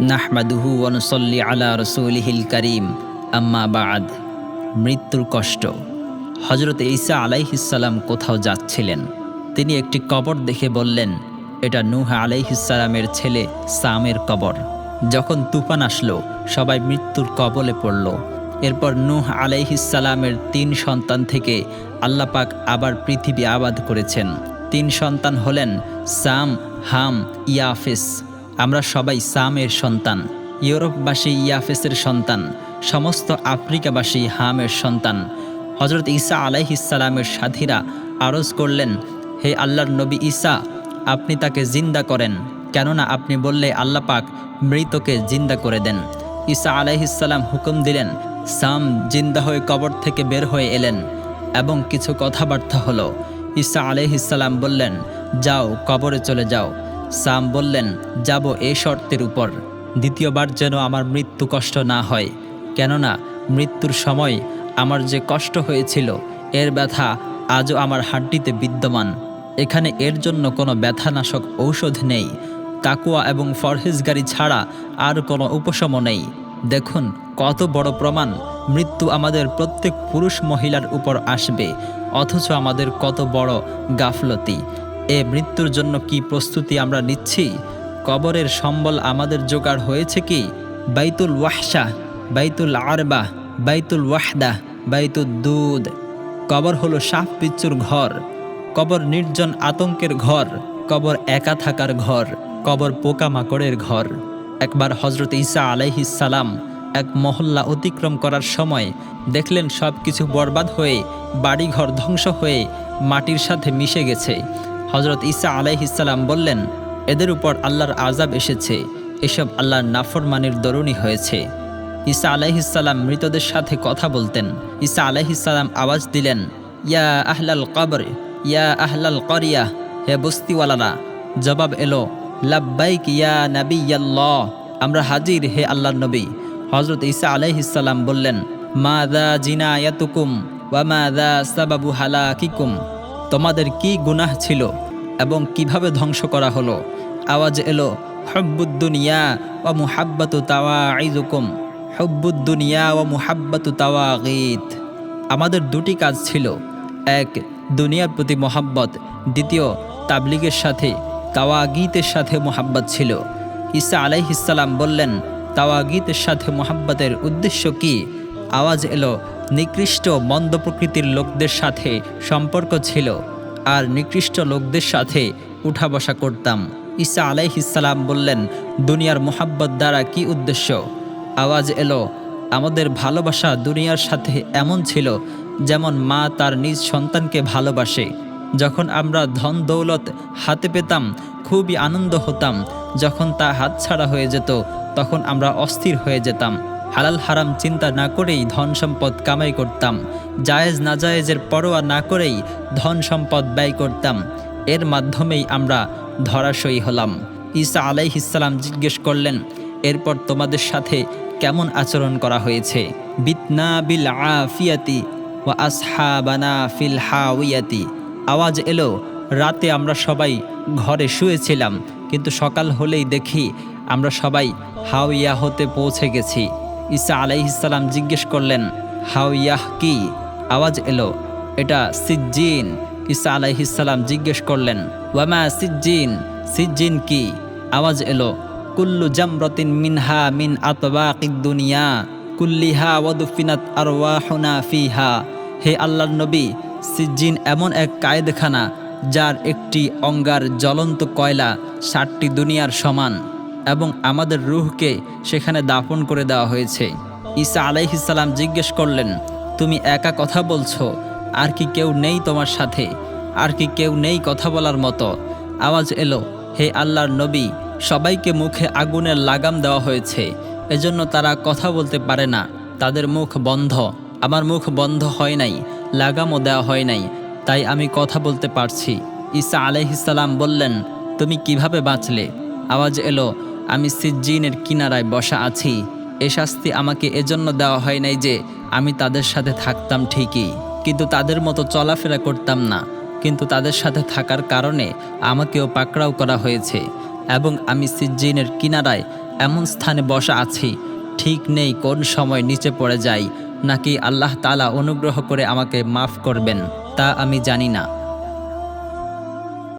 নাহমাদুহু ওনসল্লি আলা রসুলহিল করিম। আম্মা বাদ, মৃত্যুর কষ্ট। হজরত ঈসা আলাইহিসাল্লাম কোথাও যাচ্ছিলেন? তিনি একটি কবর দেখে বললেন, এটা নূহ আলাইহিসাল্লামের ছেলে সামের কবর। যখন তুফান আসলো, সবাই মৃত্যুর কবলে পড়ল। এরপর নুহ আলাইহিসাল্লামের তিন সন্তান থেকে আল্লাপাক আবার পৃথিবী আবাদ করেছেন। তিন সন্তান হলেন সাম, হাম, ইয়াফিস। আমরা সবাই সামের সন্তান, ইউরোপবাসী ইয়াফেসের সন্তান, সমস্ত আফ্রিকাবাসী হামের সন্তান। হজরত ঈসা আলাইহিসালামের সাথীরা আরজ করলেন, হে আল্লাহর নবী ঈসা, আপনি তাকে জিন্দা করেন, কেননা আপনি বললে আল্লাহ পাক মৃতকে জিন্দা করে দেন। ঈসা আলাইহিসাল্লাম হুকুম দিলেন, সাম জিন্দা হয়ে কবর থেকে বের হয়ে এলেন। এবং কিছু কথাবার্তা হলো, ঈসা আলাইহিসাল্লাম বললেন, যাও, কবরে চলে যাও। সাম বললেন, যাব এই শর্তের উপর। দ্বিতীয়বার যেন আমার মৃত্যু কষ্ট না হয়। কেননা, মৃত্যুর সময় আমার যে কষ্ট হয়েছিল, এর ব্যথা আজও আমার হাড্ডিতে বিদ্যমান। এখানে এর জন্য কোনো ব্যথানাশক ঔষধ নেই। কাকুয়া এবং ফরহেজগারি ছাড়া আর কোনো উপশম নেই। দেখুন, কত বড় প্রমাণ। মৃত্যু আমাদের প্রত্যেক পুরুষ মহিলার উপর আসবে, অথচ আমাদের কত বড় গাফলতি। এ মৃত্যুর জন্য কি প্রস্তুতি আমরা নিচ্ছি? কবরের সম্বল আমাদের জোগাড় হয়েছে কি? বাইতুল ওয়াহশা, বাইতুল আরবা, বাইতুল ওয়াহদা বাইতুল দুধ কবর হলো সাপ পিচ্চুর ঘর। কবর নির্জন আতঙ্কের ঘর। কবর একা থাকার ঘর। কবর পোকামাকড়ের ঘর। একবার হজরত ইসা সালাম এক মহল্লা অতিক্রম করার সময় দেখলেন সব কিছু বরবাদ হয়ে, বাড়িঘর ধ্বংস হয়ে মাটির সাথে মিশে গেছে। হজরত ঈসা আলাইহিসাল্লাম বললেন, এদের উপর আল্লাহর আজাব এসেছে। এসব আল্লাহর নাফরমানির দরুণী হয়েছে। ঈসা আলাইহিসাল্লাম মৃতদের সাথে কথা বলতেন। ঈসা আলাইহিসাল্লাম আওয়াজ দিলেন, ইয়া আহলাল কবর, ইয়া আহলাল করিয়া, হে বস্তিওয়ালারা, জবাব এলো, লাব্বাইক ইয়া নবী ইয়াল্লাহ আমরা হাজির হে আল্লাহর নবী। হজরত ঈসা আলাইহিসাল্লাম বললেন মা দা জিনা ইয়াতুকুম ওয়া মা দা সাবাবু হালাকিকুম। তোমাদের কি গুনাহ ছিল এবং কীভাবে ধ্বংস করা হলো? আওয়াজ এলো, হব্বুদ্দুনিয়া ও মুহাব্বাতু তাওয়া আইজুকুম হব্বুদ্দুনিয়া ও মুহাব্বাতু তাওয়া গীত আমাদের দুটি কাজ ছিল। এক, দুনিয়ার প্রতি মোহাব্বত। দ্বিতীয়, তাবলিগের সাথে, তাওয়াগীতের সাথে মোহাব্বত ছিল। ঈসা আলাইহিসাল্লাম বললেন, তাওয়াগীতের সাথে মোহাব্বতের উদ্দেশ্য কি? আওয়াজ এলো নিকৃষ্ট মন্দ প্রকৃতির লোকদের সাথে সম্পর্ক ছিল, আর নিকৃষ্ট লোকদের সাথে উঠা বসা করতাম। ঈসা আলাইহিসাল্লাম বললেন, দুনিয়ার মোহাব্বত দ্বারা কি উদ্দেশ্য? আওয়াজ এলো, আমাদের ভালোবাসা দুনিয়ার সাথে এমন ছিল যেমন মা তার নিজ সন্তানকে ভালোবাসে। যখন আমরা ধন দৌলত হাতে পেতাম, খুবই আনন্দ হতাম। যখন তা হাতছাড়া হয়ে যেত, তখন আমরা অস্থির হয়ে যেতাম। হালাল হারাম চিন্তা না করেই ধন সম্পদ কামাই করতাম। জায়েজ নাজায়েজের পরোয়া না করেই ধন সম্পদ ব্যয় করতাম। এর মাধ্যমেই আমরা ধরাশয়ী হলাম। ঈসা আলাইহিসাল্লাম জিজ্ঞেস করলেন, এরপর তোমাদের সাথে কেমন আচরণ করা হয়েছে? বিতনা বিল আফিয়াতি ওয়া আসহাবানা ফিল হাউয়াতি আওয়াজ এলো, রাতে আমরা সবাই ঘরে শুয়েছিলাম, কিন্তু সকাল হলেই দেখি আমরা সবাই হাউইয়া হতে পৌঁছে গেছি। ঈসা আলাইহিসাল্লাম জিজ্ঞেস করলেন হাউইয়াহ কি? আওয়াজ এলো। এটা সিজ্জিন। ঈসা আলাইহিসাল্লাম জিজ্ঞেস করলেন, ওয়ামা সিজ্জিন? সিজ্জিন কি? আওয়াজ এলো, কুল্লু জামরতিন মিনহা মিন আতবাকিদ দুনিয়া, কুল্লিহা ওয়াদুফিনাত আরওয়াহুনা ফিহা। হে আল্লাহর নবী, সিজ্জিন এমন এক কায়েদখানা, যার একটি অঙ্গার জ্বলন্ত কয়লা ষাটটি দুনিয়ার সমান। এবং আমাদের রুহকে সেখানে দাফন করে দেওয়া হয়েছে। ঈসা আলাইহিসাল্লাম জিজ্ঞেস করলেন, তুমি একা কথা বলছো? আর কি কেউ নেই তোমার সাথে? আর কি কেউ নেই কথা বলার মতো? আওয়াজ এলো, হে আল্লাহর নবী, সবাইকে মুখে আগুনের লাগাম দেওয়া হয়েছে। এজন্য তারা কথা বলতে পারে না। তাদের মুখ বন্ধ। আমার মুখ বন্ধ হয় নাই, লাগামও দেওয়া হয় নাই। তাই আমি কথা বলতে পারছি। ঈসা আলাইহিসাল্লাম বললেন, তুমি কীভাবে বাঁচলে? আওয়াজ এলো আমি সিজ্জিনের কিনারায় বসা আছি। এ শাস্তি আমাকে এজন্য দেওয়া হয় নাই যে আমি তাদের সাথে থাকতাম ঠিকই। কিন্তু তাদের মতো চলাফেরা করতাম না। কিন্তু তাদের সাথে থাকার কারণে আমাকেও পাকড়াও করা হয়েছে। এবং আমি সিজ্জিনের কিনারায় এমন স্থানে বসা আছি, ঠিক নেই কোন সময় নিচে পড়ে যাই, নাকি আল্লাহ তালা অনুগ্রহ করে আমাকে মাফ করবেন, তা আমি জানি না।